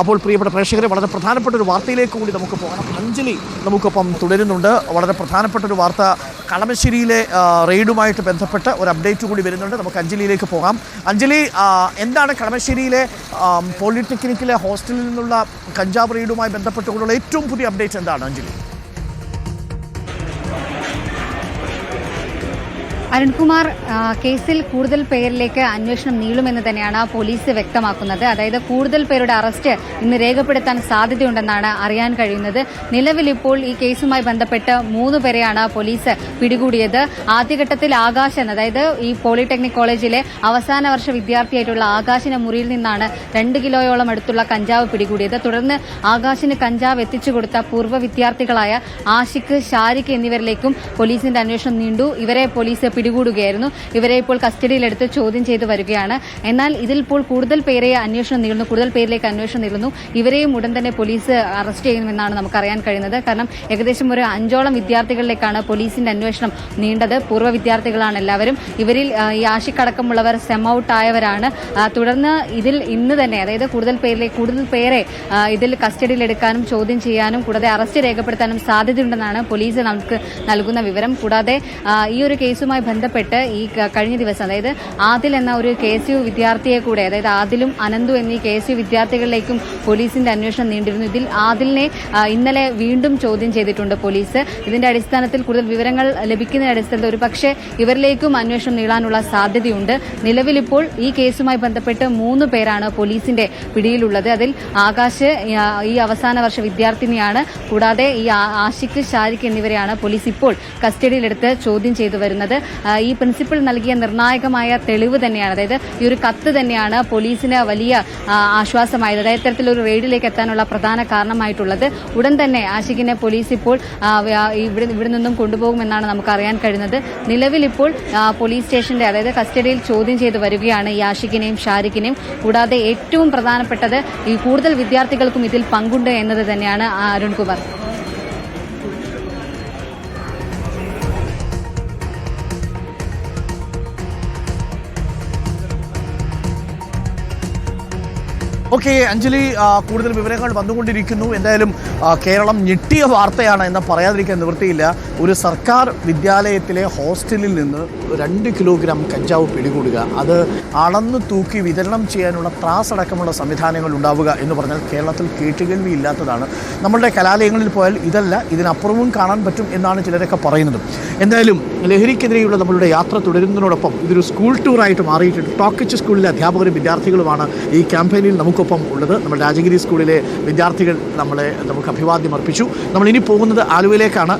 അപ്പോൾ പ്രിയപ്പെട്ട പ്രേക്ഷകരെ വളരെ പ്രധാനപ്പെട്ട ഒരു വാർത്തയിലേക്ക് കൂടി നമുക്ക് പോകണം അഞ്ജലി നമുക്കൊപ്പം തുടരുന്നുണ്ട്. വളരെ പ്രധാനപ്പെട്ട ഒരു വാർത്ത കളമശ്ശേരിയിലെ റെയ്ഡുമായിട്ട് ബന്ധപ്പെട്ട് ഒരു അപ്ഡേറ്റ് കൂടി വരുന്നുണ്ട്. നമുക്ക് അഞ്ജലിയിലേക്ക് പോകാം. അഞ്ജലി എന്താണ് കളമശ്ശേരിയിലെ പോളിടെക്നിക്കിലെ ഹോസ്റ്റലിൽ നിന്നുള്ള കഞ്ചാവ് റെയ്ഡുമായി ബന്ധപ്പെട്ടുകൊണ്ടുള്ള ഏറ്റവും പുതിയ അപ്ഡേറ്റ് എന്താണ് അഞ്ജലി? അരുൺകുമാർ കേസിൽ കൂടുതൽ പേരിലേക്ക് അന്വേഷണം നീളുമെന്ന് തന്നെയാണ് പോലീസ് വ്യക്തമാക്കുന്നത്. അതായത് കൂടുതൽ പേരുടെ അറസ്റ്റ് ഇന്ന് രേഖപ്പെടുത്താൻ സാധ്യതയുണ്ടെന്നാണ് അറിയാൻ കഴിയുന്നത്. നിലവിൽ ഇപ്പോൾ ഈ കേസുമായി ബന്ധപ്പെട്ട് മൂന്ന് പേരെയാണ് പോലീസ് പിടികൂടിയത്. ആദ്യഘട്ടത്തിൽ ആകാശൻ അതായത് ഈ പോളിടെക്നിക് കോളേജിലെ അവസാന വർഷ വിദ്യാർത്ഥിയായിട്ടുള്ള ആകാശിന്റെ മുറിയിൽ നിന്നാണ് രണ്ട് കിലോയോളം അടുത്തുള്ള കഞ്ചാവ് പിടികൂടിയത്. തുടർന്ന് ആകാശിന് കഞ്ചാവ് എത്തിച്ചു കൊടുത്ത പൂർവ വിദ്യാർത്ഥികളായ ആഷിഖ് ഷാരിഖ് എന്നിവരിലേക്കും പോലീസിന്റെ അന്വേഷണം നീണ്ടു. ഇവരെ പോലീസ് പിടികൂടുകയായിരുന്നു. ഇവരെ ഇപ്പോൾ കസ്റ്റഡിയിലെടുത്ത് ചോദ്യം ചെയ്തു വരികയാണ്. എന്നാൽ ഇതിൽ ഇപ്പോൾ കൂടുതൽ പേരെ അന്വേഷണം നീളുന്നു. കൂടുതൽ പേരിലേക്ക് അന്വേഷണം നീളുന്നു. ഇവരെയും ഉടൻ തന്നെ പോലീസ് അറസ്റ്റ് ചെയ്യുമെന്നാണ് നമുക്കറിയാൻ കഴിയുന്നത്. കാരണം ഏകദേശം ഒരു അഞ്ചോളം വിദ്യാർത്ഥികളിലേക്കാണ് പോലീസിന്റെ അന്വേഷണം നീണ്ടത്. പൂർവ വിദ്യാർത്ഥികളാണ് എല്ലാവരും. ഇവരിൽ ഈ ആശിക്കടക്കമുള്ളവർ സെം ഔട്ട് ആയവരാണ് തുടർന്ന് ഇതിൽ ഇന്ന് തന്നെ അതായത് കൂടുതൽ പേരിലേക്ക് കൂടുതൽ പേരെ ഇതിൽ കസ്റ്റഡിയിലെടുക്കാനും ചോദ്യം ചെയ്യാനും കൂടാതെ അറസ്റ്റ് രേഖപ്പെടുത്താനും സാധ്യതയുണ്ടെന്നാണ് പോലീസ് നമുക്ക് നൽകുന്ന വിവരം. കൂടാതെ ഈ ഒരു കേസുമായി ബന്ധപ്പെട്ട് ഈ കഴിഞ്ഞ ദിവസം അതായത് ആദിൽ എന്ന ഒരു കെ എസ് യു വിദ്യാർത്ഥിയെ കൂടെ അതായത് ആദിലും അനന്തു എന്നീ കെ എസ് യു വിദ്യാർത്ഥികളിലേക്കും പോലീസിന്റെ അന്വേഷണം നീണ്ടിരുന്നു. ഇതിൽ ആദിലിനെ ഇന്നലെ വീണ്ടും ചോദ്യം ചെയ്തിട്ടുണ്ട് പോലീസ്. ഇതിന്റെ അടിസ്ഥാനത്തിൽ കൂടുതൽ വിവരങ്ങൾ ലഭിക്കുന്ന അടിസ്ഥാനത്തിൽ ഒരു പക്ഷേ ഇവരിലേക്കും അന്വേഷണം നീളാനുള്ള സാധ്യതയുണ്ട്. നിലവിലിപ്പോൾ ഈ കേസുമായി ബന്ധപ്പെട്ട് മൂന്ന് പേരാണ് പോലീസിന്റെ പിടിയിലുള്ളത്. അതിൽ ആകാശ് ഈ അവസാന വർഷ വിദ്യാർത്ഥിനിയാണ്. കൂടാതെ ഈ ആഷിക് ഷാരിഖ് എന്നിവരെയാണ് പോലീസ് ഇപ്പോൾ കസ്റ്റഡിയിലെടുത്ത് ചോദ്യം ചെയ്തു വരുന്നത്. ഈ പ്രിൻസിപ്പൽ നൽകിയ നിർണായകമായ തെളിവ് തന്നെയാണ്. അതായത് ഈ ഒരു കത്ത് തന്നെയാണ് പോലീസിന് വലിയ ആശ്വാസമായത്. അതായത് ഇത്തരത്തിലൊരു റെയ്ഡിലേക്ക് എത്താനുള്ള പ്രധാന കാരണമായിട്ടുള്ളത് ഉടൻ തന്നെ ആഷിഖിനെ പോലീസ് ഇപ്പോൾ ഇവിടെ ഇവിടെ നിന്നും കൊണ്ടുപോകുമെന്നാണ് നമുക്ക് അറിയാൻ കഴിയുന്നത്. നിലവിൽ ഇപ്പോൾ പോലീസ് സ്റ്റേഷന്റെ അതായത് കസ്റ്റഡിയിൽ ചോദ്യം ചെയ്ത് വരികയാണ് ഈ ആഷിഖിനെയും ഷാരിഖിനെയും. കൂടാതെ ഏറ്റവും പ്രധാനപ്പെട്ടത് ഈ കൂടുതൽ വിദ്യാർത്ഥികൾക്കും ഇതിൽ പങ്കുണ്ട് എന്നത് തന്നെയാണ് അരുൺകുമാർ. ഓക്കെ അഞ്ജലി കൂടുതൽ വിവരങ്ങൾ വന്നുകൊണ്ടിരിക്കുന്നു. എന്തായാലും കേരളം ഞെട്ടിയ വാർത്തയാണ് എന്ന് പറയാതിരിക്കാൻ നിവൃത്തിയില്ല. ഒരു സർക്കാർ വിദ്യാലയത്തിലെ ഹോസ്റ്റലിൽ നിന്ന് രണ്ട് കിലോഗ്രാം കഞ്ചാവ് പിടികൂടുക. അത് അളന്നു തൂക്കി വിതരണം ചെയ്യാനുള്ള ത്രാസ് അടക്കമുള്ള സംവിധാനങ്ങൾ ഉണ്ടാവുക എന്ന് പറഞ്ഞാൽ കേരളത്തിൽ കേട്ടുകേൾവി ഇല്ലാത്തതാണ്. നമ്മളുടെ കലാലയങ്ങളിൽ പോയാൽ ഇതല്ല ഇതിനപ്പുറവും കാണാൻ പറ്റും എന്നാണ് ചിലരൊക്കെ പറയുന്നത്. എന്തായാലും ലഹരിക്കെതിരെയുള്ള നമ്മളുടെ യാത്ര തുടരുന്നതിനോടൊപ്പം ഇതൊരു സ്കൂൾ ടൂറായിട്ട് മാറിയിട്ടുണ്ട്. ടോക്കിച്ച് സ്കൂളിലെ അധ്യാപകരും വിദ്യാർത്ഥികളുമാണ് ഈ ക്യാമ്പയിനിൽ നമുക്കൊപ്പം ഉള്ളത് നമ്മുടെ രാജഗിരി സ്കൂളിലെ വിദ്യാർത്ഥികൾ നമ്മളെ നമുക്ക് അഭിവാദ്യം അർപ്പിച്ചു. നമ്മൾ ഇനി പോകുന്നത് ആലുവയിലേക്കാണ്.